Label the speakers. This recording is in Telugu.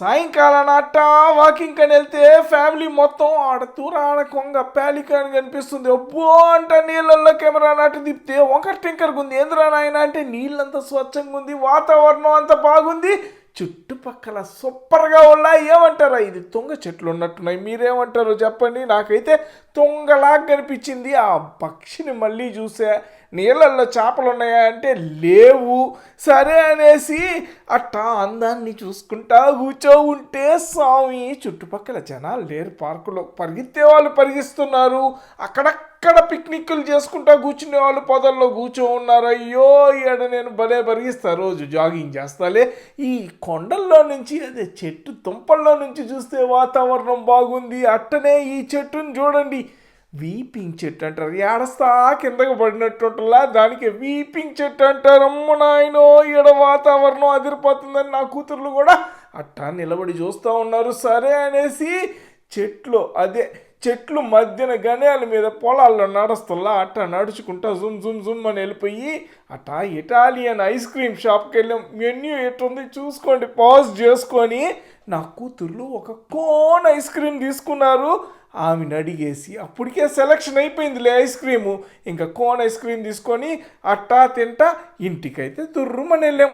Speaker 1: సాయంకాలం అట్టా వాకింగ్ అని వెళ్తే ఫ్యామిలీ మొత్తం ఆడ తూరాన కొంగ పేలికాని కనిపిస్తుంది. అబ్బో అంట నీళ్ళల్లో కెమెరా నాటి తిప్పితే వంకర టింకర్గా ఉంది ఏంద్రా నాయన? అంటే నీళ్ళంతా స్వచ్ఛంగా ఉంది వాతావరణం అంత బాగుంది. చుట్టుపక్కల సూపర్గా ఉన్నాయి. ఏమంటారా? ఇది తుంగ చెట్లు ఉన్నట్టున్నాయి. మీరేమంటారు చెప్పండి. నాకైతే తుంగలాగా కనిపించింది. ఆ పక్షిని మళ్ళీ చూసా. నీళ్ళల్లో చేపలు ఉన్నాయా అంటే లేవు. సరే అనేసి అట్టా అందాన్ని చూసుకుంటా కూర్చో ఉంటే స్వామి చుట్టుపక్కల జనాలు లేరు. పార్కులో పరిగెత్తే వాళ్ళు పరిగిస్తున్నారు అక్కడక్కడ పిక్నిక్లు చేసుకుంటా కూర్చునే వాళ్ళు పొదల్లో కూర్చో ఉన్నారు. అయ్యో ఈడ నేను భలే పరిగిస్తా రోజు జాగింగ్ చేస్తాలే. ఈ కొండల్లో నుంచి అదే చెట్టు తుంపల్లో నుంచి చూస్తే వాతావరణం బాగుంది. అట్టనే ఈ చెట్టుని చూడండి. వీపింగ్ చెట్టు అంటారు ఏడస్తా కిందకు పడినట్టుంటలా దానికి వీపింగ్ చెట్టు అంటారు అమ్మ నాయనో ఈడ వాతావరణం అదిరిపోతుందని నా కూతుర్లు కూడా అట్టా నిలబడి చూస్తూ ఉన్నారు. సరే అనేసి చెట్లు అదే చెట్లు మధ్యన గనేల మీద పొలాల్లో నడుస్తుల్లా అట్టా నడుచుకుంటా జుమ్ జుమ్ జుమ్ అని వెళ్ళిపోయి అట్టా ఇటాలియన్ ఐస్ క్రీమ్ షాప్కి వెళ్ళాం మెన్యూ ఎట్టుంది చూసుకోండి పాజ్ చేసుకొని నా కూతుర్లు ఒక కోన్ ఐస్ క్రీమ్ తీసుకున్నారు. ఆమెను అడిగేసి అప్పటికే సెలక్షన్ అయిపోయిందిలే ఐస్ క్రీము. ఇంకా కోన్ ఐస్ క్రీమ్ తీసుకొని అట్టా తింటా ఇంటికైతే దుర్రుమని వెళ్ళాం